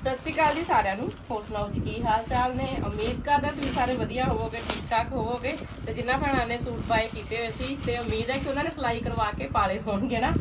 ਸਤਿ ਸ਼੍ਰੀ ਅਕਾਲ ਜੀ ਸਾਰਿਆਂ ਨੂੰ। ਹੋਰ ਸੁਣਾਓ ਜੀ, ਕੀ ਹਾਲ ਚਾਲ ਨੇ? ਉਮੀਦ ਕਰਦਾ ਤੁਸੀਂ ਸਾਰੇ ਵਧੀਆ ਹੋਵੋਗੇ ਠੀਕ ਠਾਕ ਹੋਵੋਗੇ। ਤੇ ਜਿਨ੍ਹਾਂ ਭੈਣਾਂ ਨੇ ਸੂਟ ਬਾਏ ਕੀਤੇ ਹੋਏ ਸੀ, ਤੇ ਉਮੀਦ ਹੈ ਕਿ ਉਹਨਾਂ ਨੇ ਸਿਲਾਈ ਕਰਵਾ ਕੇ ਪਾਲੇ ਹੋਣਗੇ ਨਾ।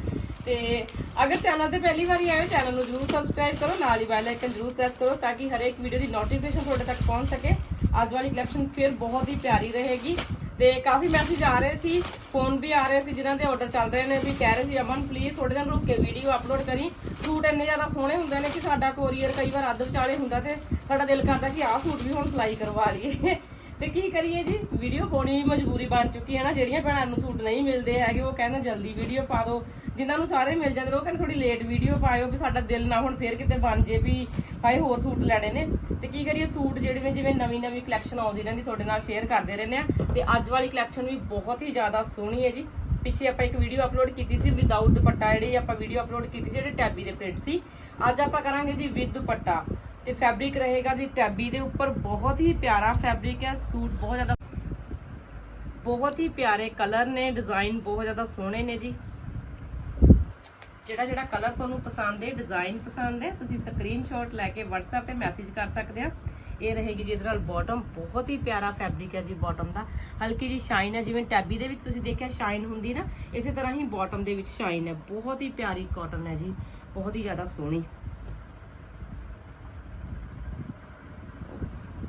ਤੇ ਅਗਰ ਚੈਨਲ ਤੇ ਪਹਿਲੀ ਵਾਰੀ ਆਏ ਹੋ, ਚੈਨਲ ਨੂੰ ਜਰੂਰ ਸਬਸਕ੍ਰਾਈਬ ਕਰੋ, ਨਾਲ ਹੀ ਬੈਲ ਆਈਕਨ ਜਰੂਰ ਪ੍ਰੈਸ ਕਰੋ, ਤਾਂ ਕਿ ਹਰੇਕ ਵੀਡੀਓ ਦੀ ਨੋਟੀਫਿਕੇਸ਼ਨ ਤੁਹਾਡੇ ਤੱਕ ਪਹੁੰਚ ਸਕੇ। ਅੱਜ ਵਾਲੀ ਕਲੈਕਸ਼ਨ ਫਿਰ ਬਹੁਤ ਹੀ ਪਿਆਰੀ ਰਹੇਗੀ। ਤੇ ਕਾਫੀ ਮੈਸੇਜ ਆ ਰਹੇ ਸੀ ਫੋਨ ਵੀ ਆ ਰਹੇ ਸੀ ਜਿਨ੍ਹਾਂ ਦੇ ਆਰਡਰ ਚੱਲ ਰਹੇ ਨੇ, ਵੀ ਕਹਿ ਰਹੇ ਸੀ ਅਮਨ ਪਲੀਜ਼ ਥੋੜੇ ਦਿਨ ਰੁਕ ਕੇ ਵੀਡੀਓ ਅਪਲੋਡ ਕਰੀ। ਸੂਟ ਇੰਨੇ ਜ਼ਿਆਦਾ ਸੋਹਣੇ ਹੁੰਦੇ ਨੇ ਕਿ ਸਾਡਾ ਕੋਰੀਅਰ ਕਈ ਵਾਰ ਅੱਧ ਵਿਚਾਲੇ ਹੁੰਦਾ ਤੇ ਸਾਡਾ ਦਿਲ ਕਰਦਾ ਕਿ ਆਹ ਸੂਟ ਵੀ ਹੁਣ ਸਿਲਾਈ ਕਰਵਾ ਲਈਏ। ਤੇ ਕੀ ਕਰੀਏ ਜੀ? ਵੀਡੀਓ ਪਾਉਣੀ ਵੀ ਮਜਬੂਰੀ ਬਣ ਚੁੱਕੀ ਹੈ ਨਾ, ਜਿਹੜੀਆਂ ਭੈਣਾਂ ਨੂੰ ਸੂਟ ਨਹੀਂ ਮਿਲਦੇ ਹੈਗੇ, ਉਹ ਕਹਿੰਦੇ ਜਲਦੀ ਵੀਡੀਓ ਪਾ ਦਿਓ। ਜਿਨ੍ਹਾਂ ਨੂੰ ਸਾਰੇ ਮਿਲ ਜਾਂਦੇ ਉਹ ਕਹਿੰਦੇ ਥੋੜੀ ਲੇਟ ਵੀਡੀਓ ਪਾਇਓ ਵੀ ਸਾਡਾ ਦਿਲ ਨਾ ਹੁਣ ਫੇਰ ਕਿਤੇ ਬਣ ਜੇ ਵੀ ਹਾਏ, ਹੋਰ ਸੂਟ ਲੈਣੇ ਨੇ। ਤੇ ਕੀ ਕਰੀਏ, ਸੂਟ ਜਿਹੜੇ ਜਿਵੇਂ ਨਵੀਂ ਨਵੀਂ ਕਲੈਕਸ਼ਨ ਆਉਂਦੀ ਰਹਿੰਦੀ, ਤੁਹਾਡੇ ਨਾਲ ਸ਼ੇਅਰ ਕਰਦੇ ਰਹਿੰਦੇ ਆ ਤੇ ਅੱਜ ਵਾਲੀ ਕਲੈਕਸ਼ਨ ਵੀ ਬਹੁਤ ਹੀ ਜ਼ਿਆਦਾ ਸੋਹਣੀ ਹੈ ਜੀ। ਪਿੱਛੇ ਆਪਾਂ ਇੱਕ ਵੀਡੀਓ ਅਪਲੋਡ ਕੀਤੀ ਸੀ ਵਿਦਆਊਟ ਦੁਪੱਟਾ, ਜਿਹੜੀ ਆਪਾਂ ਵੀਡੀਓ ਅਪਲੋਡ ਕੀਤੀ ਸੀ, ਜਿਹੜੇ ਟੈਬੀ ਦੇ ਪ੍ਰਿੰਟ ਸੀ। ਅੱਜ ਆਪਾਂ ਕਰਾਂਗੇ ਜੀ ਵਿਦ ਦੁਪੱਟਾ। ਤੇ ਫੈਬਰਿਕ ਰਹੇਗਾ ਜੀ ਟੈਬੀ ਦੇ ਉੱਪਰ। ਬਹੁਤ ਹੀ ਪਿਆਰਾ ਫੈਬਰਿਕ ਹੈ। ਸੂਟ ਬਹੁਤ ਜ਼ਿਆਦਾ ਬਹੁਤ ਹੀ ਪਿਆਰੇ ਕਲਰ ਨੇ। ਡਿਜ਼ਾਈਨ ਬਹੁਤ ਜ਼ਿਆਦਾ ਸੋਹਣੇ ਨੇ ਜੀ। ਜਿਹੜਾ ਜਿਹੜਾ ਕਲਰ ਤੁਹਾਨੂੰ ਪਸੰਦ ਹੈ ਡਿਜ਼ਾਈਨ ਪਸੰਦ ਹੈ, ਤੁਸੀਂ ਸਕਰੀਨਸ਼ਾਟ ਲੈ ਕੇ WhatsApp ਤੇ ਮੈਸੇਜ ਕਰ ਸਕਦੇ ਆ। ਇਹ ਰਹੇਗੀ ਜੀ ਇਹਦੇ ਨਾਲ ਬਾਟਮ ਬਹੁਤ ਹੀ ਪਿਆਰਾ ਫੈਬਰਿਕ ਹੈ ਜੀ ਬਾਟਮ ਦਾ। ਹਲਕੀ ਜੀ ਸ਼ਾਈਨ ਹੈ, ਜਿਵੇਂ ਟੈਬੀ ਦੇ ਵਿੱਚ ਤੁਸੀਂ ਦੇਖਿਆ ਸ਼ਾਈਨ ਹੁੰਦੀ ਨਾ, ਇਸੇ ਤਰ੍ਹਾਂ ਹੀ ਬਾਟਮ ਦੇ ਵਿੱਚ ਸ਼ਾਈਨ ਹੈ। ਬਹੁਤ ਹੀ ਪਿਆਰੀ ਕਾਟਨ ਹੈ ਜੀ। ਬਹੁਤ ਹੀ ਜ਼ਿਆਦਾ ਸੋਹਣੀ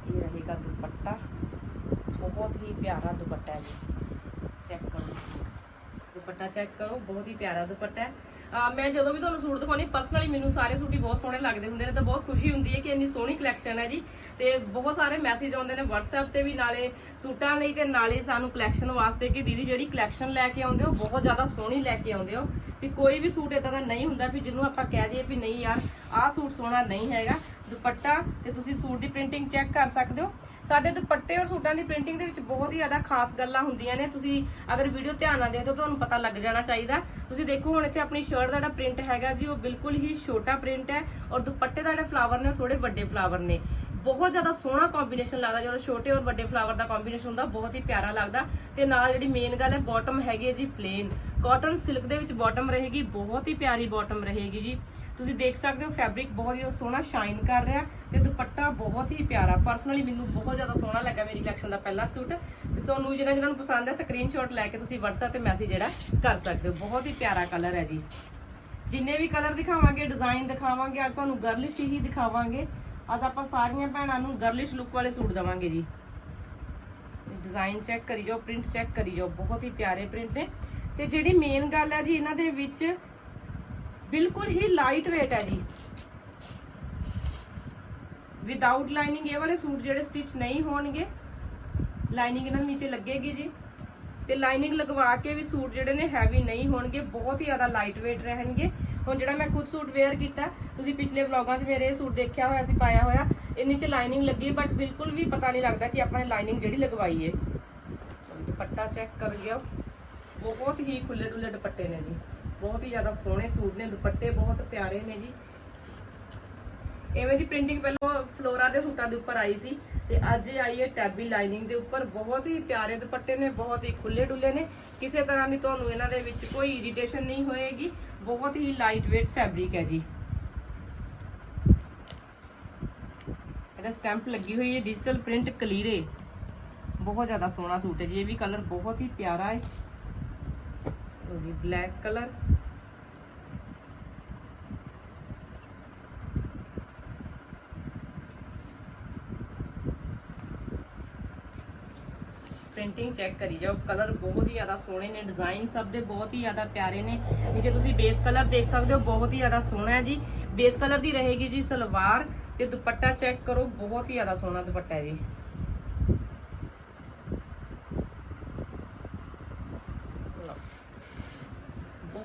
ਇਹ ਰਹੇਗਾ ਦੁਪੱਟਾ ਬਹੁਤ ਹੀ ਪਿਆਰਾ ਦੁਪੱਟਾ ਹੈ ਜੀ। ਚੈੱਕ ਕਰੋ ਦੁਪੱਟਾ ਚੈੱਕ ਕਰੋ, ਬਹੁਤ ਹੀ ਪਿਆਰਾ ਦੁਪੱਟਾ ਹੈ। ਮੈਂ ਜਦੋਂ ਵੀ ਤੁਹਾਨੂੰ ਸੂਟ ਦਿਖਾਉਣੀ ਪਰਸਨਲੀ ਮੈਨੂੰ ਸਾਰੇ ਸੂਟ ਹੀ ਬਹੁਤ ਸੋਹਣੇ ਲੱਗਦੇ ਹੁੰਦੇ ਨੇ, ਤਾਂ ਬਹੁਤ ਖੁਸ਼ੀ ਹੁੰਦੀ ਹੈ ਕਿ ਇੰਨੀ ਸੋਹਣੀ ਕਲੈਕਸ਼ਨ ਹੈ ਜੀ। ਤੇ ਬਹੁਤ ਸਾਰੇ ਮੈਸੇਜ ਆਉਂਦੇ ਨੇ WhatsApp ਤੇ ਵੀ ਨਾਲੇ ਸੂਟਾਂ ਲਈ ਤੇ ਨਾਲੇ ਸਾਨੂੰ ਕਲੈਕਸ਼ਨ ਵਾਸਤੇ ਕਿ ਦੀਦੀ ਜਿਹੜੀ ਕਲੈਕਸ਼ਨ ਲੈ ਕੇ ਆਉਂਦੇ ਹੋ, ਬਹੁਤ ਜ਼ਿਆਦਾ ਸੋਹਣੀ ਲੈ ਕੇ ਆਉਂਦੇ ਹੋ। ਵੀ ਕੋਈ ਵੀ ਸੂਟ ਇਦਾਂ ਦਾ ਨਹੀਂ ਹੁੰਦਾ ਵੀ ਜਿਹਨੂੰ ਆਪਾਂ ਕਹਿ ਦਈਏ ਵੀ ਨਹੀਂ ਯਾਰ, ਆਹ ਸੂਟ ਸੋਹਣਾ ਨਹੀਂ ਹੈਗਾ। ਦੁਪੱਟਾ ਤੇ ਤੁਸੀਂ ਸੂਟ ਦੀ ਪ੍ਰਿੰਟਿੰਗ ਚੈੱਕ ਕਰ ਸਕਦੇ ਹੋ। ਸਾਡੇ ਦੁਪੱਟੇ ਔਰ ਸੂਟਾਂ ਦੀ ਪ੍ਰਿੰਟਿੰਗ ਦੇ ਵਿੱਚ ਬਹੁਤ ਹੀ ਜ਼ਿਆਦਾ ਖਾਸ ਗੱਲਾਂ ਹੁੰਦੀਆਂ ਨੇ। ਤੁਸੀਂ ਅਗਰ ਵੀਡੀਓ ਧਿਆਨ ਨਾਲ ਦੇਖੋ ਤੁਹਾਨੂੰ ਪਤਾ ਲੱਗ ਜਾਣਾ ਚਾਹੀਦਾ। ਤੁਸੀਂ ਦੇਖੋ, ਹੁਣ ਇੱਥੇ ਆਪਣੀ ਸ਼ਰਟ ਦਾ ਜਿਹੜਾ ਪ੍ਰਿੰਟ ਹੈਗਾ ਜੀ, ਉਹ ਬਿਲਕੁਲ ਹੀ ਛੋਟਾ ਪ੍ਰਿੰਟ ਹੈ ਔਰ ਦੁਪੱਟੇ ਦਾ ਜਿਹੜਾ ਫਲਾਵਰ ਨੇ, ਉਹ ਥੋੜੇ ਵੱਡੇ ਫਲਾਵਰ ਨੇ। ਬਹੁਤ ਜ਼ਿਆਦਾ ਸੋਹਣਾ ਕੰਬੀਨੇਸ਼ਨ ਲੱਗਦਾ ਜਦੋਂ ਛੋਟੇ ਔਰ ਵੱਡੇ ਫਲਾਵਰ ਦਾ ਕੰਬੀਨੇਸ਼ਨ ਹੁੰਦਾ, ਬਹੁਤ ਹੀ ਪਿਆਰਾ ਲੱਗਦਾ। ਤੇ ਨਾਲ ਜਿਹੜੀ ਮੇਨ ਗੱਲ ਹੈ ਬਾਟਮ ਹੈਗੀ ਹੈ ਜੀ ਪਲੇਨ ਕਾਟਨ ਸਿਲਕ ਦੇ ਵਿੱਚ ਬਾਟਮ ਰਹੇਗੀ, ਬਹੁਤ ਹੀ ਪਿਆਰੀ ਬਾਟਮ ਰਹੇਗੀ ਜੀ। ਤੁਸੀਂ ਦੇਖ ਸਕਦੇ ਹੋ ਫੈਬਰਿਕ ਬਹੁਤ ਹੀ ਸੋਹਣਾ ਸ਼ਾਈਨ ਕਰ ਰਿਹਾ ਤੇ ਦੁਪੱਟਾ ਬਹੁਤ ਹੀ ਪਿਆਰਾ। ਪਰਸਨਲੀ ਮੈਨੂੰ ਬਹੁਤ ਜ਼ਿਆਦਾ ਸੋਹਣਾ ਲੱਗਾ ਮੇਰੀ ਕਲੈਕਸ਼ਨ ਦਾ ਪਹਿਲਾ ਸੂਟ। ਤੇ ਤੁਹਾਨੂੰ ਜਿਹਨਾਂ ਜਿਹਨਾਂ ਨੂੰ ਪਸੰਦ ਹੈ ਸਕਰੀਨਸ਼ਾਟ ਲੈ ਕੇ ਤੁਸੀਂ WhatsApp ਤੇ ਮੈਸੇਜ ਜਿਹੜਾ ਕਰ ਸਕਦੇ ਹੋ। ਬਹੁਤ ਹੀ ਪਿਆਰਾ ਕਲਰ ਹੈ ਜੀ। ਜਿੰਨੇ ਵੀ ਕਲਰ ਦਿਖਾਵਾਂਗੇ ਡਿਜ਼ਾਈਨ ਦਿਖਾਵਾਂਗੇ, ਅੱਜ ਤੁਹਾਨੂੰ ਗਰਲਿਸ਼ ਹੀ ਦਿਖਾਵਾਂਗੇ। ਅੱਜ ਆਪਾਂ ਸਾਰੀਆਂ ਭੈਣਾਂ ਨੂੰ ਗਰਲਿਸ਼ ਲੁੱਕ ਵਾਲੇ ਸੂਟ ਦਵਾਂਗੇ ਜੀ। ਡਿਜ਼ਾਈਨ ਚੈੱਕ ਕਰੀ ਜਾਓ ਪ੍ਰਿੰਟ ਚੈੱਕ ਕਰੀ ਜਾਓ। ਬਹੁਤ ਹੀ ਪਿਆਰੇ ਪ੍ਰਿੰਟ ਨੇ। ਤੇ ਜਿਹੜੀ ਮੇਨ ਗੱਲ ਹੈ ਜੀ, ਇਹਨਾਂ ਦੇ ਵਿੱਚ ਬਿਲਕੁਲ ਹੀ ਲਾਈਟ weight ਹੈ ਜੀ। ਵਿਦਆਊਟ ਲਾਈਨਿੰਗ ਇਹ ਵਾਲੇ ਸੂਟ ਜਿਹੜੇ ਸਟਿਚ ਨਹੀਂ ਹੋਣਗੇ ਲਾਈਨਿੰਗ ਇਹਨਾਂ ਦੇ ਨੀਚੇ ਲੱਗੇਗੀ ਜੀ। ਤੇ ਲਾਈਨਿੰਗ ਲਗਵਾ ਕੇ ਵੀ ਸੂਟ ਜਿਹੜੇ ਨੇ ਹੈਵੀ ਨਹੀਂ ਹੋਣਗੇ, ਬਹੁਤ ਹੀ ਜ਼ਿਆਦਾ ਲਾਈਟ weight ਰਹਿਣਗੇ। ਹੁਣ ਜਿਹੜਾ ਮੈਂ ਖੁਦ ਸੂਟ ਵੇਅਰ ਕੀਤਾ, ਤੁਸੀਂ ਪਿਛਲੇ ਵਲੌਗਾਂ 'ਚ ਮੇਰੇ ਇਹ ਸੂਟ ਦੇਖਿਆ ਹੋਇਆ ਸੀ ਪਾਇਆ ਹੋਇਆ, ਇਹ 'ਚ ਲਾਈਨਿੰਗ ਲੱਗੀ ਬਟ ਬਿਲਕੁਲ ਵੀ ਪਤਾ ਨਹੀਂ ਲੱਗਦਾ ਕਿ ਆਪਾਂ ਨੇ ਲਾਈਨਿੰਗ ਜਿਹੜੀ ਲਗਵਾਈ ਹੈ ਦੁਪੱਟਾ ਚੈੱਕ ਕਰ ਗਿਆ ਬਹੁਤ ਹੀ ਖੁੱਲੇ ਡੁੱਲੇ ਦੁਪੱਟੇ ਨੇ ਜੀ। ਬਹੁਤ ਹੀ ਜ਼ਿਆਦਾ ਸੋਹਣੇ ਸੂਟ ਨੇ, ਦੁਪੱਟੇ ਬਹੁਤ ਪਿਆਰੇ ਨੇ ਜੀ। ਐਵੇਂ ਦੀ ਪ੍ਰਿੰਟਿੰਗ ਪਹਿਲਾਂ ਫਲੋਰਾ ਦੇ ਸੂਟਾਂ ਦੇ ਉੱਪਰ ਆਈ ਸੀ ਤੇ ਅੱਜ ਆਈ ਹੈ ਟੈਬੀ ਲਾਈਨਿੰਗ ਦੇ ਉੱਪਰ। ਬਹੁਤ ਹੀ ਪਿਆਰੇ ਦੁਪੱਟੇ ਨੇ, ਬਹੁਤ ਹੀ ਖੁੱਲੇ ਡੁੱਲੇ ਨੇ। ਕਿਸੇ ਤਰ੍ਹਾਂ ਦੀ ਤੁਹਾਨੂੰ ਇਹਨਾਂ ਦੇ ਵਿੱਚ ਕੋਈ ਇਰੀਟੇਸ਼ਨ ਨਹੀਂ ਹੋਏਗੀ। ਬਹੁਤ ਹੀ ਲਾਈਟ weight ਫੈਬਰਿਕ ਹੈ ਜੀ। ਇਹਦਾ ਸਟੈਂਪ ਲੱਗੀ ਹੋਈ ਹੈ ਡਿਜੀਟਲ ਪ੍ਰਿੰਟ ਕਲੀਰੇ। ਬਹੁਤ ਜ਼ਿਆਦਾ ਸੋਹਣਾ ਸੂਟ ਹੈ ਜੀ, ਇਹ ਵੀ ਕਲਰ ਬਹੁਤ ਹੀ ਪਿਆਰਾ ਹੈ। ਲਓ ਜੀ ਬਲੈਕ ਕਲਰ ਪ੍ਰਿੰਟਿੰਗ ਚੈੱਕ ਕਰੀ ਜਾਓ ਕਲਰ ਬਹੁਤ ਹੀ ਜ਼ਿਆਦਾ ਸੋਹਣੇ ਨੇ ਡਿਜ਼ਾਈਨ ਸਭ ਦੇ ਬਹੁਤ ਹੀ ਜ਼ਿਆਦਾ ਪਿਆਰੇ ਨੇ। ਨੀਚੇ ਤੁਸੀਂ ਬੇਸ ਕਲਰ ਦੇਖ ਸਕਦੇ ਹੋ, ਬਹੁਤ ਹੀ ਜ਼ਿਆਦਾ ਸੋਹਣਾ ਹੈ ਜੀ। ਬੇਸ ਕਲਰ ਦੀ ਰਹੇਗੀ ਜੀ ਸਲਵਾਰ ਤੇ ਦੁਪੱਟਾ ਚੈੱਕ ਕਰੋ, ਬਹੁਤ ਹੀ ਜ਼ਿਆਦਾ ਸੋਹਣਾ ਦੁਪੱਟਾ ਹੈ ਜੀ।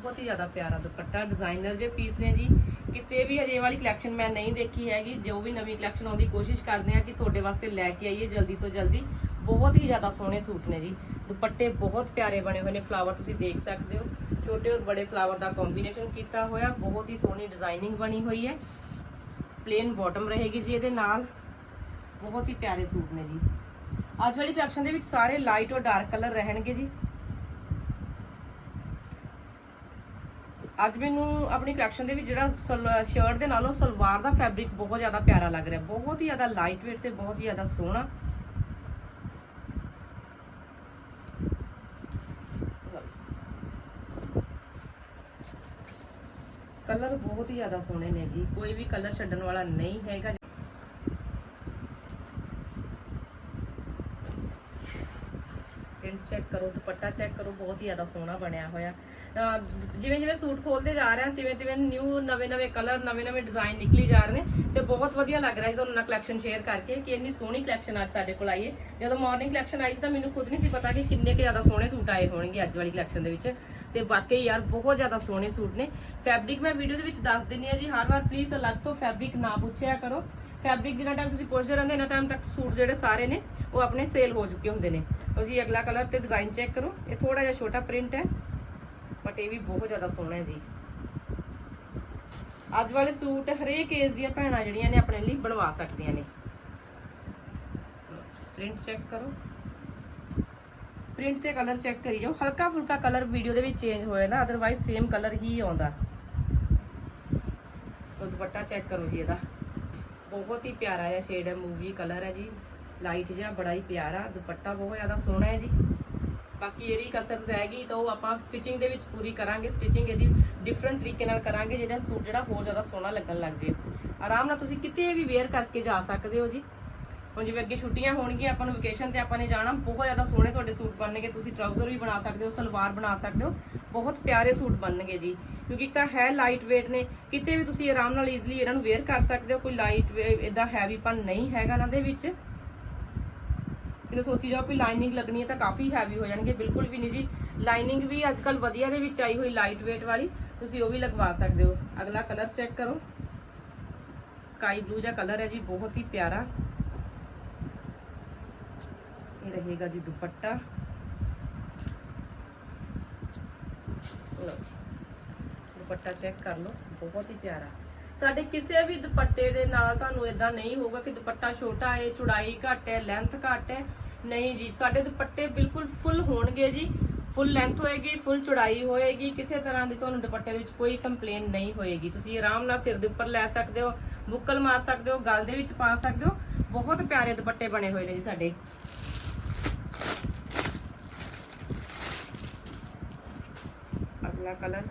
ਬਹੁਤ ਹੀ ਜ਼ਿਆਦਾ ਪਿਆਰਾ ਦੁਪੱਟਾ ਡਿਜ਼ਾਈਨਰ ਜੇ ਪੀਸ ਨੇ ਜੀ, ਕਿਤੇ ਵੀ ਅਜੇ ਵਾਲੀ ਕਲੈਕਸ਼ਨ ਮੈਂ ਨਹੀਂ ਦੇਖੀ ਹੈਗੀ, ਜੋ ਵੀ ਨਵੀਂ ਕਲੈਕਸ਼ਨ ਆਉਣ ਦੀ ਕੋਸ਼ਿਸ਼ ਕਰਦੇ ਆ ਕਿ ਤੁਹਾਡੇ ਵਾਸਤੇ ਲੈ ਕੇ ਆਈਏ ਜਲਦੀ ਤੋਂ ਜਲਦੀ, ਬਹੁਤ ਹੀ ਜ਼ਿਆਦਾ ਸੋਹਣੇ ਸੂਟ ਨੇ ਜੀ। ਦੁਪੱਟੇ ਬਹੁਤ ਪਿਆਰੇ ਬਣੇ ਹੋਏ ਨੇ ਫਲਾਵਰ ਤੁਸੀਂ ਦੇਖ ਸਕਦੇ ਹੋ। ਛੋਟੇ ਔਰ ਬੜੇ ਫਲਾਵਰ ਦਾ ਕੰਬੀਨੇਸ਼ਨ ਕੀਤਾ ਹੋਇਆ, ਬਹੁਤ ਹੀ ਸੋਹਣੀ ਡਿਜ਼ਾਈਨਿੰਗ ਬਣੀ ਹੋਈ ਹੈ। ਪਲੇਨ ਬਾਟਮ ਰਹੇਗੀ ਜੀ ਇਹਦੇ ਨਾਲ। ਬਹੁਤ ਹੀ ਪਿਆਰੇ ਸੂਟ ਨੇ ਜੀ। ਅੱਜ ਵਾਲੀ ਕਲੈਕਸ਼ਨ ਦੇ ਵਿੱਚ ਸਾਰੇ ਲਾਈਟ ਔਰ ਡਾਰਕ ਕਲਰ ਰਹਿਣਗੇ ਜੀ। ਅੱਜ ਮੈਨੂੰ ਆਪਣੀ ਕਲੈਕਸ਼ਨ ਦੇ ਵਿੱਚ ਜਿਹੜਾ ਸ਼ਰਟ ਦੇ ਨਾਲੋਂ ਸਲਵਾਰ ਦਾ ਫੈਬਰਿਕ ਬਹੁਤ ਜ਼ਿਆਦਾ ਪਿਆਰਾ ਲੱਗ ਰਿਹਾ। ਬਹੁਤ ਹੀ ਜ਼ਿਆਦਾ ਲਾਈਟ weight ਤੇ ਬਹੁਤ ਹੀ ਜ਼ਿਆਦਾ ਸੋਹਣਾ। ਕਲਰ ਬਹੁਤ ਹੀ ਜ਼ਿਆਦਾ ਸੋਹਣੇ ਨੇ ਜੀ। ਕੋਈ ਵੀ ਕਲਰ ਛੱਡਣ ਵਾਲਾ ਨਹੀਂ ਹੈਗਾ ਪ੍ਰਿੰਟ ਚੈੱਕ ਕਰੋ, ਦੁਪੱਟਾ ਚੈੱਕ ਕਰੋ, ਬਹੁਤ ਹੀ ਜ਼ਿਆਦਾ ਸੋਹਣਾ ਬਣਿਆ ਹੋਇਆ। ਜਿਵੇਂ ਜਿਵੇਂ ਸੂਟ ਖੋਲਦੇ ਜਾ ਰਹੇ ਹਾਂ ਤਿਵੇਂ ਤਿਵੇਂ ਨਿਊ ਨਵੇਂ ਨਵੇਂ ਕਲਰ ਨਵੇਂ ਨਵੇਂ ਡਿਜ਼ਾਈਨ ਨਿਕਲੀ ਜਾ ਰਹੇ ਨੇ ਤੇ ਬਹੁਤ ਵਧੀਆ ਲੱਗ ਰਿਹਾ ਹੈ ਤੁਹਾਨੂੰ ਨਾਲ ਕਲੈਕਸ਼ਨ ਸ਼ੇਅਰ ਕਰਕੇ ਕਿ ਇੰਨੀ ਸੋਹਣੀ ਕਲੈਕਸ਼ਨ ਅੱਜ ਸਾਡੇ ਕੋਲ ਆਈ ਹੈ। ਜਦੋਂ ਮਾਰਨਿੰਗ ਕਲੈਕਸ਼ਨ ਆਈ ਸੀ ਤਾਂ ਮੈਨੂੰ ਖੁਦ ਨਹੀਂ ਸੀ ਪਤਾ ਕਿ ਕਿੰਨੇ ਕੁ ਜ਼ਿਆਦਾ ਸੋਹਣੇ ਸੂਟ ਆਏ ਹੋਣਗੇ ਅੱਜ ਵਾਲੀ ਕਲੈਕਸ਼ਨ ਦੇ ਵਿੱਚ। ਤੇ ਵਾਕਈ ਯਾਰ, ਬਹੁਤ ਜ਼ਿਆਦਾ ਸੋਹਣੇ ਸੂਟ ਨੇ। ਫੈਬਰਿਕ ਮੈਂ ਵੀਡੀਓ ਦੇ ਵਿੱਚ ਦੱਸ ਦਿੰਨੀ ਆ ਜੀ, ਹਰ ਵਾਰ ਪਲੀਜ਼ ਅਲੱਗ ਤੋਂ ਫੈਬਰਿਕ ਨਾ ਪੁੱਛਿਆ ਕਰੋ। ਫੈਬਰਿਕ ਜਿੰਨਾ ਟਾਈਮ ਤੁਸੀਂ ਪੁੱਛਦੇ ਰਹਿੰਦੇ ਇਹਨਾਂ ਟਾਈਮ ਤੱਕ ਸੂਟ ਜਿਹੜੇ ਸਾਰੇ ਨੇ, ਉਹ ਆਪਣੇ ਸੇਲ ਹੋ ਚੁੱਕੇ ਹੁੰਦੇ ਨੇ। ਤੁਸੀਂ ਅਗਲਾ ਕਲਰ ਤੇ ਡਿਜ਼ਾਈਨ ਚੈੱਕ ਕਰੋ। ਇਹ ਥੋੜਾ ਜਿਹਾ ਛੋਟਾ ਪ੍ਰਿੰਟ ਹੈ ਬਟ ਇਹ ਵੀ ਬਹੁਤ ਜ਼ਿਆਦਾ ਸੋਹਣਾ ਹੈ ਜੀ। ਅੱਜ ਵਾਲੇ ਸੂਟ ਹਰੇਕ ਏਜ ਦੀਆਂ ਭੈਣਾਂ ਜਿਹੜੀਆਂ ਨੇ ਆਪਣੇ ਲਈ ਬਣਵਾ ਸਕਦੀਆਂ ਨੇ। ਪ੍ਰਿੰਟ ਚੈੱਕ ਕਰੋ। ਪ੍ਰਿੰਟ ਤੇ ਕਲਰ ਚੈੱਕ ਕਰੀ ਜਾਓ। ਹਲਕਾ ਫੁਲਕਾ ਕਲਰ ਵੀਡੀਓ ਦੇ ਵਿੱਚ ਚੇਂਜ ਹੋਇਆ ਨਾ ਅਦਰਵਾਈਜ਼ ਸੇਮ ਕਲਰ ਹੀ ਆਉਂਦਾ। ਦੁਪੱਟਾ ਚੈੱਕ ਕਰੋ ਜੀ ਇਹਦਾ। ਬਹੁਤ ਹੀ ਪਿਆਰਾ ਜਿਹਾ ਸ਼ੇਡ ਹੈ ਮੂਵੀ ਕਲਰ ਹੈ ਜੀ। ਲਾਈਟ ਜਿਹਾ ਬੜਾ ਹੀ ਪਿਆਰਾ, ਦੁਪੱਟਾ ਬਹੁਤ ਜ਼ਿਆਦਾ ਸੋਹਣਾ ਹੈ ਜੀ। ਬਾਕੀ ਜਿਹੜੀ ਕਸਰ ਰਹਿ ਗਈ ਤਾਂ ਉਹ ਆਪਾਂ ਸਟਿਚਿੰਗ ਦੇ ਵਿੱਚ ਪੂਰੀ ਕਰਾਂਗੇ। ਸਟਿਚਿੰਗ ਇਹਦੀ ਡਿਫਰੈਂਟ ਤਰੀਕੇ ਨਾਲ ਕਰਾਂਗੇ ਜਿਹੜਾ ਸੂਟ ਜਿਹੜਾ ਹੋਰ ਜ਼ਿਆਦਾ ਸੋਹਣਾ ਲੱਗਣ ਲੱਗ ਜੇ। ਆਰਾਮ ਨਾਲ ਤੁਸੀਂ ਕਿਤੇ ਵੀ ਵੇਅਰ ਕਰਕੇ ਜਾ ਸਕਦੇ ਹੋ ਜੀ। ਹੁਣ ਜਿਵੇਂ ਅੱਗੇ ਛੁੱਟੀਆਂ ਹੋਣਗੀਆਂ, ਆਪਾਂ ਨੂੰ ਵਕੇਸ਼ਨ ਤੇ ਆਪਾਂ ਨੇ ਜਾਣਾ, ਬਹੁਤ ਜ਼ਿਆਦਾ ਸੋਹਣੇ ਤੁਹਾਡੇ ਸੂਟ ਬਣਨਗੇ। ਤੁਸੀਂ ਟਰਾਊਜ਼ਰ ਵੀ ਬਣਾ ਸਕਦੇ ਹੋ, ਸਲਵਾਰ ਬਣਾ ਸਕਦੇ ਹੋ। ਬਹੁਤ ਪਿਆਰੇ ਸੂਟ ਬਣਨਗੇ ਜੀ। ਕਿਉਂਕਿ ਇੱਕ ਤਾਂ ਹੈ ਲਾਈਟ weight ਨੇ, ਕਿਤੇ ਵੀ ਤੁਸੀਂ ਆਰਾਮ ਨਾਲ ਈਜ਼ੀਲੀ ਇਹਨਾਂ ਨੂੰ ਵੇਅਰ ਕਰ ਸਕਦੇ ਹੋ। ਕੋਈ ਲਾਈਟ ਇਦਾਂ ਹੈਵੀਪਨ ਨਹੀਂ ਹੈਗਾ ਇਹਨਾਂ ਦੇ ਵਿੱਚ। ਕਿਤੇ ਸੋਚੀ ਜਾਓ ਵੀ ਲਾਈਨਿੰਗ ਲੱਗਣੀ ਹੈ ਤਾਂ ਕਾਫੀ ਹੈਵੀ ਹੋ ਜਾਣਗੇ। ਬਿਲਕੁਲ ਵੀ ਨਹੀਂ ਜੀ। ਲਾਈਨਿੰਗ ਵੀ ਅੱਜ ਵਧੀਆ ਦੇ ਵਿੱਚ ਆਈ ਹੋਈ ਲਾਈਟ weight ਵਾਲੀ। ਤੁਸੀਂ ਉਹ ਵੀ ਲਗਵਾ ਸਕਦੇ ਹੋ। ਅਗਲਾ ਕਲਰ ਚੈੱਕ ਕਰੋ। ਸਕਾਈ ਬਲੂ ਜਿਹਾ ਕਲਰ ਹੈ ਜੀ, ਬਹੁਤ ਹੀ ਪਿਆਰਾ। ਇਹ ਰਹੇਗਾ ਜੀ ਦੁਪੱਟਾ। ਦੁਪੱਟਾ ਚੈੱਕ ਕਰ ਲਓ। ਬਹੁਤ ਹੀ ਪਿਆਰਾ। ਸਾਡੇ ਕਿਸੇ ਵੀ ਦੁਪੱਟੇ ਦੇ ਨਾਲ ਤੁਹਾਨੂੰ ਇਦਾਂ ਨਹੀਂ ਹੋਊਗਾ ਕਿ ਦੁਪੱਟਾ ਛੋਟਾ ਹੈ, ਚੌੜਾਈ ਘੱਟ ਹੈ ਲੈਂਥ ਘੱਟ ਹੈ। ਨਹੀਂ ਜੀ, ਸਾਡੇ ਦੁਪੱਟੇ ਬਿਲਕੁਲ ਫੁੱਲ ਹੋਣਗੇ ਜੀ ਫੁੱਲ ਲੈਂਥ ਹੋਏਗੀ ਫੁੱਲ ਚੌੜਾਈ ਹੋਏਗੀ, ਕਿਸੇ ਤਰ੍ਹਾਂ ਦੀ ਤੁਹਾਨੂੰ ਦੁਪੱਟੇ ਦੇ ਵਿੱਚ ਕੋਈ ਕੰਪਲੇਨ ਨਹੀਂ ਹੋਏਗੀ। ਤੁਸੀਂ ਆਰਾਮ ਨਾਲ ਸਿਰ ਦੇ ਉੱਪਰ ਲੈ ਸਕਦੇ ਹੋ, ਬੁੱਕਲ ਮਾਰ ਸਕਦੇ ਹੋ, ਗਲ ਦੇ ਵਿੱਚ ਪਾ ਸਕਦੇ ਹੋ, ਬਹੁਤ ਪਿਆਰੇ ਦੁਪੱਟੇ ਬਣੇ ਹੋਏ ਨੇ ਜੀ ਸਾਡੇ। ਅਗਲਾ ਕਲਰ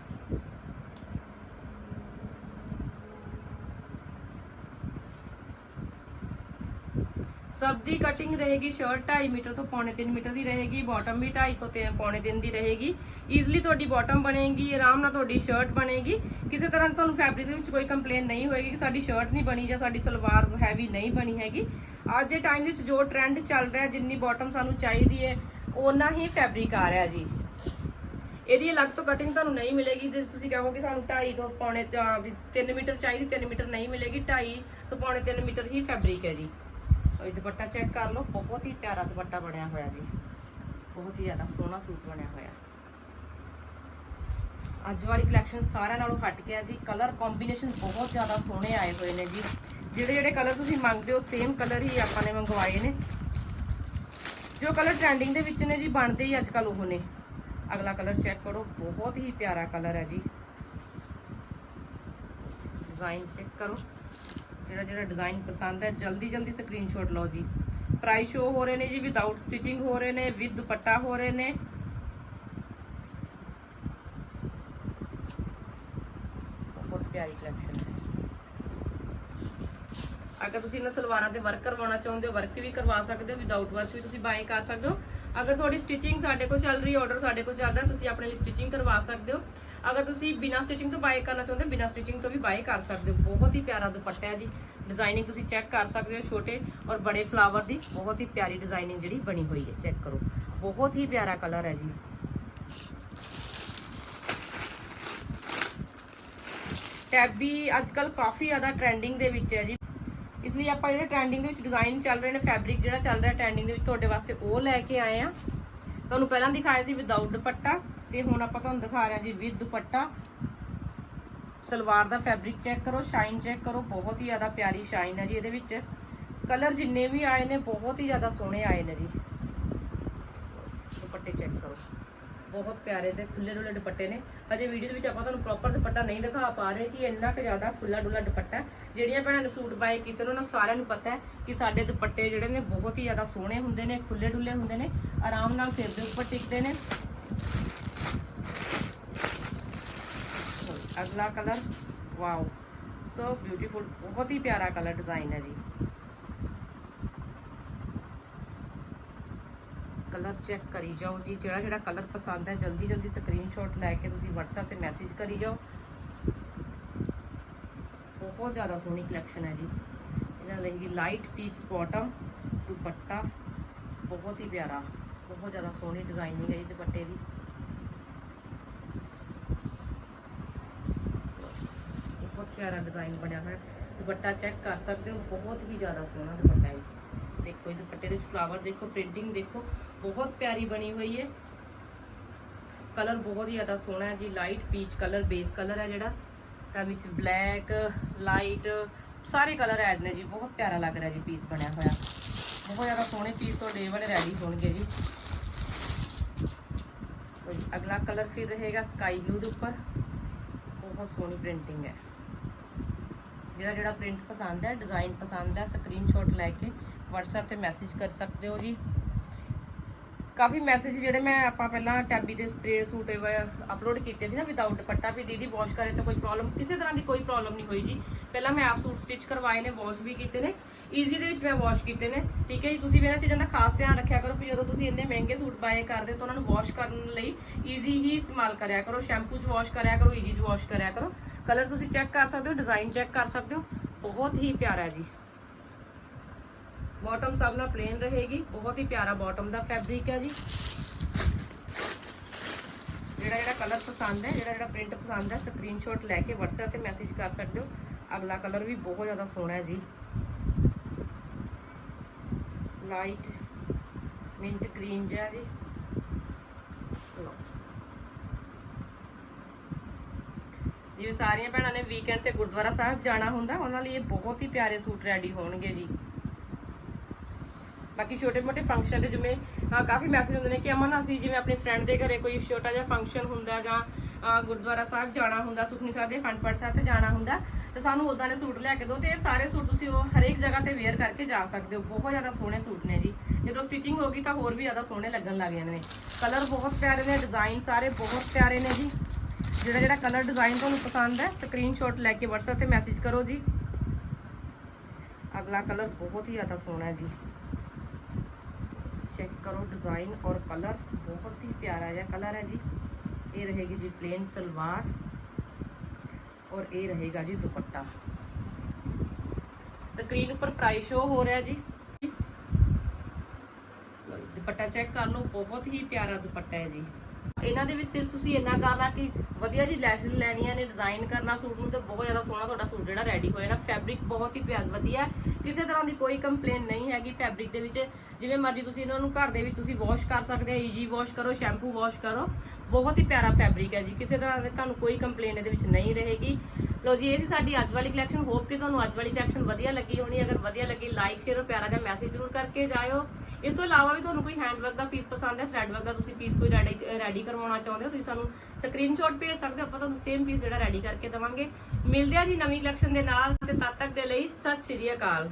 ਸਭ ਦੀ ਕਟਿੰਗ ਰਹੇਗੀ ਸ਼ਰਟ 2.5 ਮੀਟਰ ਤੋਂ ਪੌਣੇ 3 ਮੀਟਰ ਦੀ ਰਹੇਗੀ ਬਾਟਮ ਵੀ 2.5 ਤੋਂ 3 ਪੌਣੇ 3 ਦੀ ਰਹੇਗੀ। ਈਜ਼ਲੀ ਤੁਹਾਡੀ ਬਾਟਮ ਬਣੇਗੀ, ਆਰਾਮ ਨਾਲ ਤੁਹਾਡੀ ਸ਼ਰਟ ਬਣੇਗੀ। ਕਿਸੇ ਤਰ੍ਹਾਂ ਤੁਹਾਨੂੰ ਫੈਬਰਿਕ ਦੇ ਵਿੱਚ ਕੋਈ ਕੰਪਲੇਨ ਨਹੀਂ ਹੋਏਗੀ ਕਿ ਸਾਡੀ ਸ਼ਰਟ ਨਹੀਂ ਬਣੀ ਜਾਂ ਸਾਡੀ ਸਲਵਾਰ ਹੈਵੀ ਨਹੀਂ ਬਣੀ ਹੈਗੀ। ਅੱਜ ਦੇ ਟਾਈਮ ਵਿੱਚ ਜੋ ਟ੍ਰੈਂਡ ਚੱਲ ਰਿਹਾ, ਜਿੰਨੀ ਬਾਟਮ ਸਾਨੂੰ ਚਾਹੀਦੀ ਹੈ, ਓਨਾ ਹੀ ਫੈਬਰਿਕ ਆ ਰਿਹਾ ਜੀ। ਇਹਦੀ ਅਲੱਗ ਤੋਂ ਕਟਿੰਗ ਤੁਹਾਨੂੰ ਨਹੀਂ ਮਿਲੇਗੀ ਜੇ ਤੁਸੀਂ ਕਹੋਗੇ ਸਾਨੂੰ 2.5 ਤੋਂ ਪੌਣੇ 3 ਮੀਟਰ ਚਾਹੀਦੀ 3 ਮੀਟਰ ਨਹੀਂ ਮਿਲੇਗੀ 2.5 ਤੋਂ ਪੌਣੇ 3 ਮੀਟਰ ਹੀ ਫੈਬਰਿਕ ਹੈ ਜੀ। ਇਹ ਦੁਪੱਟਾ ਚੈੱਕ ਕਰ ਲਓ, ਬਹੁਤ ਹੀ ਪਿਆਰਾ ਦੁਪੱਟਾ ਬਣਿਆ ਹੋਇਆ ਜੀ। ਬਹੁਤ ਹੀ ਜ਼ਿਆਦਾ ਸੋਹਣਾ ਸੂਟ ਬਣਿਆ ਹੋਇਆ। ਅੱਜ ਵਾਲੀ ਕਲੈਕਸ਼ਨ ਸਾਰਿਆਂ ਨਾਲੋਂ ਹਟ ਗਿਆ ਜੀ। ਕਲਰ ਕੰਬੀਨੇਸ਼ਨ ਬਹੁਤ ਜ਼ਿਆਦਾ ਸੋਹਣੇ ਆਏ ਹੋਏ ਨੇ ਜੀ। ਜਿਹੜੇ ਜਿਹੜੇ ਕਲਰ ਤੁਸੀਂ ਮੰਗਦੇ ਹੋ ਸੇਮ ਕਲਰ ਹੀ ਆਪਾਂ ਨੇ ਮੰਗਵਾਏ ਨੇ। ਜੋ ਕਲਰ ਟ੍ਰੈਂਡਿੰਗ ਦੇ ਵਿੱਚ ਨੇ ਜੀ, ਬਣਦੇ ਹੀ ਅੱਜ ਕੱਲ ਉਹ ਨੇ। ਅਗਲਾ ਕਲਰ ਚੈੱਕ ਕਰੋ, ਬਹੁਤ ਹੀ ਪਿਆਰਾ ਕਲਰ ਹੈ ਜੀ। ਡਿਜ਼ਾਈਨ ਚੈੱਕ ਕਰੋ। ਜਿਹੜਾ ਜਿਹੜਾ ਡਿਜ਼ਾਈਨ ਪਸੰਦ ਹੈ, ਜਲਦੀ ਜਲਦੀ ਸਕਰੀਨਸ਼ਾਟ ਲਓ ਜੀ। ਪ੍ਰਾਈਸ ਸ਼ੋ ਹੋ ਰਹੇ ਨੇ ਜੀ ਵਿਦਆਊਟ ਸਟਿਚਿੰਗ ਹੋ ਰਹੇ ਨੇ ਵਿਦ ਦੁਪੱਟਾ ਹੋ ਰਹੇ ਨੇ। ਬਹੁਤ ਪਿਆਰੀ ਕਲੈਕਸ਼ਨ ਹੈ। ਅਗਰ ਤੁਸੀਂ ਇਹਨਾਂ ਸਲਵਾਰਾਂ ਤੇ ਵਰਕ ਕਰਵਾਉਣਾ ਚਾਹੁੰਦੇ ਹੋ ਵਰਕ ਵੀ ਕਰਵਾ ਸਕਦੇ ਹੋ ਵਿਦਆਊਟ ਵਰਕ ਵੀ ਤੁਸੀਂ ਬਾਏ ਕਰ ਸਕਦੇ ਹੋ। ਅਗਰ ਤੁਹਾਡੀ ਸਟਿਚਿੰਗ ਸਾਡੇ ਕੋਲ ਚੱਲ ਰਹੀ ਆਰਡਰ ਸਾਡੇ ਕੋਲ ਚੱਲ ਰਿਹਾ, ਤੁਸੀਂ ਆਪਣੇ ਲਈ ਸਟਿਚਿੰਗ ਕਰਵਾ ਸਕਦੇ ਹੋ। ਅਗਰ ਤੁਸੀਂ ਬਿਨਾ ਸਟਿਚਿੰਗ ਤੋਂ ਬਾਏ ਕਰਨਾ ਚਾਹੁੰਦੇ ਹੋ, ਬਿਨਾ ਸਟਿਚਿੰਗ ਤੋਂ ਵੀ ਬਾਏ ਕਰ ਸਕਦੇ ਹੋ। ਬਹੁਤ ਹੀ ਪਿਆਰਾ ਦੁਪੱਟਾ ਹੈ ਜੀ। ਡਿਜ਼ਾਈਨਿੰਗ ਤੁਸੀਂ ਚੈੱਕ ਕਰ ਸਕਦੇ ਹੋ, ਛੋਟੇ ਔਰ ਬੜੇ ਫਲਾਵਰ ਦੀ ਬਹੁਤ ਹੀ ਪਿਆਰੀ ਡਿਜ਼ਾਈਨਿੰਗ ਜਿਹੜੀ ਬਣੀ ਹੋਈ ਹੈ। ਚੈੱਕ ਕਰੋ। ਬਹੁਤ ਹੀ ਪਿਆਰਾ ਕਲਰ ਹੈ ਜੀ। ਟੈਬੀ ਅੱਜਕੱਲ ਕਾਫੀ ਜ਼ਿਆਦਾ ਟ੍ਰੈਂਡਿੰਗ ਦੇ ਵਿੱਚ ਹੈ ਜੀ। ਇਸ ਲਈ ਆਪਾਂ ਜਿਹੜੇ ਟ੍ਰੈਂਡਿੰਗ ਦੇ ਵਿੱਚ ਡਿਜ਼ਾਈਨ ਚੱਲ ਰਹੇ ਨੇ ਫੈਬਰਿਕ ਜਿਹੜਾ ਚੱਲ ਰਿਹਾ ਟ੍ਰੈਂਡਿੰਗ ਦੇ ਵਿੱਚ, ਤੁਹਾਡੇ ਵਾਸਤੇ ਉਹ ਲੈ ਕੇ ਆਏ ਆ ਤੁਹਾਨੂੰ ਪਹਿਲਾਂ ਦਿਖਾਇਆ ਸੀ ਵਿਦਆਊਟ ਦੁਪੱਟਾ। ਤੇ ਹੁਣ ਆਪਾਂ ਤੁਹਾਨੂੰ ਦਿਖਾ ਰਹੇ ਹਾਂ ਜੀ ਵਿਦ ਦੁਪੱਟਾ। ਸਲਵਾਰ ਦਾ ਫੈਬਰਿਕ ਚੈੱਕ ਕਰੋ ਸ਼ਾਈਨ ਚੈੱਕ ਕਰੋ, ਬਹੁਤ ਹੀ ਜ਼ਿਆਦਾ ਪਿਆਰੀ ਸ਼ਾਈਨ ਹੈ ਜੀ ਇਹਦੇ ਵਿੱਚ। ਕਲਰ ਜਿੰਨੇ ਵੀ ਆਏ ਨੇ, ਬਹੁਤ ਹੀ ਜ਼ਿਆਦਾ ਸੋਹਣੇ ਆਏ ਨੇ ਜੀ। ਦੁਪੱਟੇ ਚੈੱਕ ਕਰੋ। ਬਹੁਤ ਪਿਆਰੇ ਤੇ ਖੁੱਲੇ ਡੁੱਲੇ ਦੁਪੱਟੇ ਨੇ। ਅਜੇ ਵੀਡੀਓ ਦੇ ਵਿੱਚ ਆਪਾਂ ਤੁਹਾਨੂੰ ਪ੍ਰੋਪਰ ਦੁਪੱਟਾ ਨਹੀਂ ਦਿਖਾ ਪਾ ਰਹੇ ਕਿ ਇੰਨਾ ਕੁ ਜ਼ਿਆਦਾ ਖੁੱਲਾ ਡੁੱਲਾ ਦੁਪੱਟਾ ਜਿਹੜੀਆਂ ਭੈਣਾਂ ਨੇ ਸੂਟ ਬਾਏ ਕੀਤੇ ਨੇ, ਉਹਨਾਂ ਨੂੰ ਸਾਰਿਆਂ ਨੂੰ ਪਤਾ ਹੈ ਕਿ ਸਾਡੇ ਦੁਪੱਟੇ ਜਿਹੜੇ ਨੇ ਬਹੁਤ ਹੀ ਜ਼ਿਆਦਾ ਸੋਹਣੇ ਹੁੰਦੇ ਨੇ ਖੁੱਲੇ ਡੁੱਲੇ ਹੁੰਦੇ ਨੇ। ਆਰਾਮ ਨਾਲ ਸਿਰ ਦੇ ਉੱਪਰ ਟਿਕਦੇ ਨੇ। ਅਗਲਾ ਕਲਰ। ਵਾਓ ਸੋ ਬਿਊਟੀਫੁਲ ਬਹੁਤ ਹੀ ਪਿਆਰਾ ਕਲਰ ਡਿਜ਼ਾਈਨ ਹੈ ਜੀ। ਕਲਰ ਚੈੱਕ ਕਰੀ ਜਾਓ ਜੀ, ਜਿਹੜਾ ਜਿਹੜਾ ਕਲਰ ਪਸੰਦ ਹੈ, ਜਲਦੀ ਜਲਦੀ ਸਕਰੀਨਸ਼ਾਟ ਲੈ ਕੇ ਤੁਸੀਂ WhatsApp ਤੇ ਮੈਸੇਜ ਕਰੀ ਜਾਓ। ਬਹੁਤ ਜ਼ਿਆਦਾ ਸੋਹਣੀ ਕਲੈਕਸ਼ਨ ਹੈ ਜੀ। ਇਹਨਾਂ ਲਈ ਲਾਈਟ ਪੀਸ ਬਾਟਮ ਦੁਪੱਟਾ, ਬਹੁਤ ਹੀ ਪਿਆਰਾ, ਬਹੁਤ ਜ਼ਿਆਦਾ ਸੋਹਣੀ ਡਿਜ਼ਾਈਨਿੰਗ ਹੈ ਜੀ ਦੁਪੱਟੇ ਦੀ ਬਹੁਤ ਪਿਆਰਾ ਡਿਜ਼ਾਈਨ ਬਣਿਆ ਹੋਇਆ। ਦੁਪੱਟਾ ਚੈੱਕ ਕਰ ਸਕਦੇ ਹੋ ਬਹੁਤ ਹੀ ਜ਼ਿਆਦਾ ਸੋਹਣਾ ਦੁਪੱਟਾ ਹੈ। ਦੇਖੋ ਇਹ ਦੁਪੱਟੇ ਦੇ ਵਿੱਚ ਫਲਾਵਰ ਦੇਖੋ ਪ੍ਰਿੰਟਿੰਗ ਦੇਖੋ ਬਹੁਤ ਪਿਆਰੀ ਬਣੀ ਹੋਈ ਹੈ। ਕਲਰ ਬਹੁਤ ਹੀ ਜ਼ਿਆਦਾ ਸੋਹਣਾ ਹੈ ਜੀ light peach colour base colour ਹੈ ਜਿਹੜਾ। ਤਾਂ ਵਿੱਚ ਬਲੈਕ ਲਾਈਟ ਸਾਰੇ ਕਲਰ ਐਡ ਨੇ ਜੀ ਬਹੁਤ ਪਿਆਰਾ ਲੱਗ ਰਿਹਾ ਜੀ ਪੀਸ ਬਣਿਆ ਹੋਇਆ। ਬਹੁਤ ਜ਼ਿਆਦਾ ਸੋਹਣੇ ਪੀਸ ਤੁਹਾਡੇ ਵਾਲੇ ਰੈਡੀ ਹੋਣਗੇ ਜੀ, ਅਗਲਾ ਕਲਰ ਫਿਰ ਰਹੇਗਾ ਸਕਾਈ ਬਲੂ ਦੇ ਉੱਪਰ। ਬਹੁਤ ਸੋਹਣੀ ਪ੍ਰਿੰਟਿੰਗ ਹੈ। ਜਿਹੜਾ ਜਿਹੜਾ ਪ੍ਰਿੰਟ ਪਸੰਦ ਹੈ ਡਿਜ਼ਾਈਨ ਪਸੰਦ ਹੈ ਸਕਰੀਨਸ਼ਾਟ ਲੈ ਕੇ WhatsApp ਤੇ ਮੈਸੇਜ ਕਰ ਸਕਦੇ ਹੋ ਜੀ। ਕਾਫੀ ਮੈਸੇਜ ਜਿਹੜੇ ਮੈਂ ਆਪਾਂ ਪਹਿਲਾਂ ਟੈਬੀ ਦੇ ਸਪਰੇ ਸੂਟ ਅਪਲੋਡ ਕੀਤੇ ਸੀ ਨਾ ਵਿਦਆਊਟ ਦੁਪੱਟਾ, ਵੀ ਦੀਦੀ ਵਾਸ਼ ਕਰੇ ਤਾਂ ਕੋਈ ਪ੍ਰੋਬਲਮ ਕਿਸੇ ਤਰ੍ਹਾਂ ਦੀ ਕੋਈ ਪ੍ਰੋਬਲਮ ਨਹੀਂ ਹੋਈ ਜੀ। ਪਹਿਲਾਂ ਮੈਂ ਆਪ ਸੂਟ ਸਟਿਚ ਕਰਵਾਏ ਨੇ ਵਾਸ਼ ਵੀ ਕੀਤੇ ਨੇ। ਈਜ਼ੀ ਦੇ ਵਿੱਚ ਮੈਂ ਵਾਸ਼ ਕੀਤੇ ਨੇ, ਠੀਕ ਹੈ ਜੀ? ਤੁਸੀਂ ਵੀ ਇਹਨਾਂ ਚੀਜ਼ਾਂ ਦਾ ਖਾਸ ਧਿਆਨ ਰੱਖਿਆ ਕਰੋ ਕਿ ਜਦੋਂ ਤੁਸੀਂ ਇੰਨੇ ਮਹਿੰਗੇ ਸੂਟ ਬਾਏ ਕਰਦੇ ਹੋ ਤਾਂ ਉਹਨਾਂ ਨੂੰ ਵਾਸ਼ ਕਰਨ ਲਈ ਈਜ਼ੀ ਹੀ ਇਸਤੇਮਾਲ ਕਰਿਆ ਕਰੋ। ਸ਼ੈਂਪੂ 'ਚ ਵਾਸ਼ ਕਰਿਆ ਕਰੋ ਈਜ਼ੀ 'ਚ ਵਾਸ਼ ਕਰਿਆ ਕਰੋ। ਕਲਰ ਤੁਸੀਂ ਚੈੱਕ ਕਰ ਸਕਦੇ ਹੋ ਡਿਜ਼ਾਈਨ ਚੈੱਕ ਕਰ ਸਕਦੇ ਹੋ। ਬਹੁਤ ਹੀ ਪਿਆਰਾ ਹੈ ਜੀ। ਬਾਟਮ ਸਭ ਨਾਲ ਪਲੇਨ ਰਹੇਗੀ। ਬਹੁਤ ਹੀ ਪਿਆਰਾ ਬਾਟਮ ਦਾ ਫੈਬਰਿਕ ਹੈ ਜੀ। ਜਿਹੜਾ ਜਿਹੜਾ ਕਲਰ ਪਸੰਦ ਹੈ, ਜਿਹੜਾ ਜਿਹੜਾ ਪ੍ਰਿੰਟ ਪਸੰਦ ਹੈ ਸਕਰੀਨਸ਼ਾਟ ਲੈ ਕੇ WhatsApp ਤੇ ਮੈਸੇਜ ਕਰ ਸਕਦੇ ਹੋ। ਅਗਲਾ ਕਲਰ ਵੀ ਬਹੁਤ ਜ਼ਿਆਦਾ ਸੋਹਣਾ ਹੈ ਜੀ। ਲਾਈਟ ਮਿੰਟ ਗ੍ਰੀਨ ਜਿਹਾ ਜੀ। ਜਿਵੇਂ ਸਾਰੀਆਂ ਭੈਣਾਂ ਨੇ ਵੀਕਐਂਡ ਤੇ ਗੁਰਦੁਆਰਾ ਸਾਹਿਬ ਜਾਣਾ ਹੁੰਦਾ, ਉਹਨਾਂ ਲਈ ਇਹ ਬਹੁਤ ਹੀ ਪਿਆਰੇ ਸੂਟ ਰੈਡੀ ਹੋਣਗੇ ਜੀ। ਬਾਕੀ ਛੋਟੇ ਮੋਟੇ ਫੰਕਸ਼ਨ ਦੇ ਜਿਵੇਂ ਕਾਫੀ ਮੈਸੇਜ ਹੁੰਦੇ ਨੇ ਕਿ ਅਮਨ, ਅਸੀਂ ਜਿਵੇਂ ਆਪਣੀ ਫਰੈਂਡ ਦੇ ਘਰੇ ਕੋਈ ਛੋਟਾ ਜਿਹਾ ਫੰਕਸ਼ਨ ਹੁੰਦਾ ਜਾਂ ਗੁਰਦੁਆਰਾ ਸਾਹਿਬ ਜਾਣਾ ਹੁੰਦਾ ਸੁਖਨੀ ਸਾਹਿਬ ਦੇ ਅਖੰਡ ਪਾਠ ਸਾਹਿਬ ਤੇ ਜਾਣਾ ਹੁੰਦਾ, ਤੇ ਸਾਨੂੰ ਉਦਾਂ ਦੇ ਸੂਟ ਲੈ ਕੇ ਦਿਓ ਤੇ ਇਹ ਸਾਰੇ ਸੂਟ ਤੁਸੀਂ ਉਹ ਹਰੇਕ ਜਗ੍ਹਾ ਤੇ ਵੇਅਰ ਕਰਕੇ ਜਾ ਸਕਦੇ ਹੋ। ਬਹੁਤ ਜ਼ਿਆਦਾ ਸੋਹਣੇ ਸੂਟ ਨੇ ਜੀ। ਜਦੋਂ ਸਟਿਚਿੰਗ ਹੋ ਗਈ ਤਾਂ ਹੋਰ ਵੀ ਜ਼ਿਆਦਾ ਸੋਹਣੇ ਲੱਗਣ ਲੱਗ ਜਾਂਦੇ ਨੇ। ਕਲਰ ਬਹੁਤ ਪਿਆਰੇ ਨੇ ਡਿਜ਼ਾਈਨ ਸਾਰੇ ਬਹੁਤ ਪਿਆਰੇ ਨੇ ਜੀ। ਜਿਹੜਾ ਜਿਹੜਾ ਕਲਰ ਡਿਜ਼ਾਈਨ ਤੁਹਾਨੂੰ ਪਸੰਦ ਹੈ ਸਕਰੀਨਸ਼ਾਟ ਲੈ ਕੇ WhatsApp ਤੇ ਮੈਸੇਜ ਕਰੋ ਜੀ। ਅਗਲਾ ਕਲਰ ਬਹੁਤ ਹੀ ਜ਼ਿਆਦਾ ਸੋਹਣਾ ਹੈ ਜੀ। ਚੈੱਕ ਕਰੋ ਡਿਜ਼ਾਈਨ ਔਰ ਕਲਰ ਬਹੁਤ ਹੀ ਪਿਆਰਾ ਜਿਹਾ ਕਲਰ ਹੈ ਜੀ। ਇਹ ਰਹੇਗੀ ਜੀ ਪਲੇਨ ਸਲਵਾਰ ਔਰ ਇਹ ਰਹੇਗਾ ਜੀ ਦੁਪੱਟਾ। ਸਕਰੀਨ ਉੱਪਰ ਪ੍ਰਾਈਸ ਸ਼ੋ ਹੋ ਰਿਹਾ ਜੀ। ਦੁਪੱਟਾ ਚੈੱਕ ਕਰ ਲਓ ਬਹੁਤ ਹੀ ਪਿਆਰਾ ਦੁਪੱਟਾ ਹੈ ਜੀ। ਇਹਨਾਂ ਦੇ ਵਿੱਚ ਸਿਰਫ ਤੁਸੀਂ ਇੰਨਾ ਕਰਨਾ ਕਿ ਵਧੀਆ ਜੀ ਲੈਸ਼ਸ ਲੈਣੀਆਂ ਨੇ ਡਿਜ਼ਾਈਨ ਕਰਨਾ, ਸੂਟ ਨੂੰ ਤੇ ਬਹੁਤ ਜ਼ਿਆਦਾ ਸੋਹਣਾ ਤੁਹਾਡਾ ਸੂਟ ਜਿਹੜਾ ਰੈਡੀ ਹੋ ਜਾਣਾ ਫੈਬਰਿਕ ਬਹੁਤ ਹੀ ਪਿਆਰਾ ਵਧੀਆ। ਕਿਸੇ ਤਰ੍ਹਾਂ ਦੀ ਕੋਈ ਕੰਪਲੇਨ ਨਹੀਂ ਹੈਗੀ ਫੈਬਰਿਕ ਦੇ ਵਿੱਚ। ਜਿਵੇਂ ਮਰਜ਼ੀ ਤੁਸੀਂ ਇਹਨਾਂ ਨੂੰ ਘਰ ਦੇ ਵਿੱਚ ਤੁਸੀਂ ਵਾਸ਼ ਕਰ ਸਕਦੇ ਹੋ ਈਜੀ ਵਾਸ਼ ਕਰੋ ਸ਼ੈਂਪੂ ਵਾਸ਼ ਕਰੋ। ਬਹੁਤ ਹੀ ਪਿਆਰਾ ਫੈਬਰਿਕ ਹੈ ਜੀ। ਕਿਸੇ ਤਰ੍ਹਾਂ ਦੀ ਤੁਹਾਨੂੰ ਕੋਈ ਕੰਪਲੇਨ ਇਹਦੇ ਵਿੱਚ ਨਹੀਂ ਰਹੇਗੀ। ਲੋ ਜੀ, ਇਹ ਸੀ ਸਾਡੀ ਅੱਜ ਵਾਲੀ ਕਲੈਕਸ਼ਨ ਹੋਪ ਕਿ ਤੁਹਾਨੂੰ ਅੱਜ ਵਾਲੀ ਕਲੈਕਸ਼ਨ ਵਧੀਆ ਲੱਗੀ ਹੋਣੀ। ਅਗਰ ਵਧੀਆ ਲੱਗੀ ਲਾਈਕ ਸ਼ੇਅਰ ਔਰ ਪਿਆਰਾ ਜਿਹਾ ਮੈਸੇਜ ਜ਼ਰੂਰ ਕਰਕੇ ਜਾਇਓ। ਇਸ ਤੋਂ ਇਲਾਵਾ ਵੀ ਤੁਹਾਨੂੰ ਕੋਈ ਹੈਂਡ ਵਰਕ ਦਾ ਪੀਸ ਪਸੰਦ ਹੈ ਥ੍ਰੈਡ ਵਰਕ ਦਾ ਤੁਸੀਂ ਪੀਸ ਕੋਈ ਰੈਡੀ ਰੈਡੀ ਕਰਵਾਉਣਾ ਚਾਹੁੰਦੇ ਹੋ, ਤੁਸੀਂ ਸਾਨੂੰ ਸਕਰੀਨਸ਼ਾਟ ਭੇਜ ਸਕਦੇ ਹੋ, ਆਪਾਂ ਤੁਹਾਨੂੰ ਸੇਮ ਪੀਸ ਜਿਹੜਾ ਰੈਡੀ ਕਰਕੇ ਦੇਵਾਂਗੇ। ਮਿਲਦੇ ਆ ਜੀ ਨਵੀਂ ਕਲੈਕਸ਼ਨ ਦੇ ਨਾਲ, ਤੇ ਤਦ ਤੱਕ ਦੇ ਲਈ ਸਤਿ ਸ਼੍ਰੀ ਅਕਾਲ।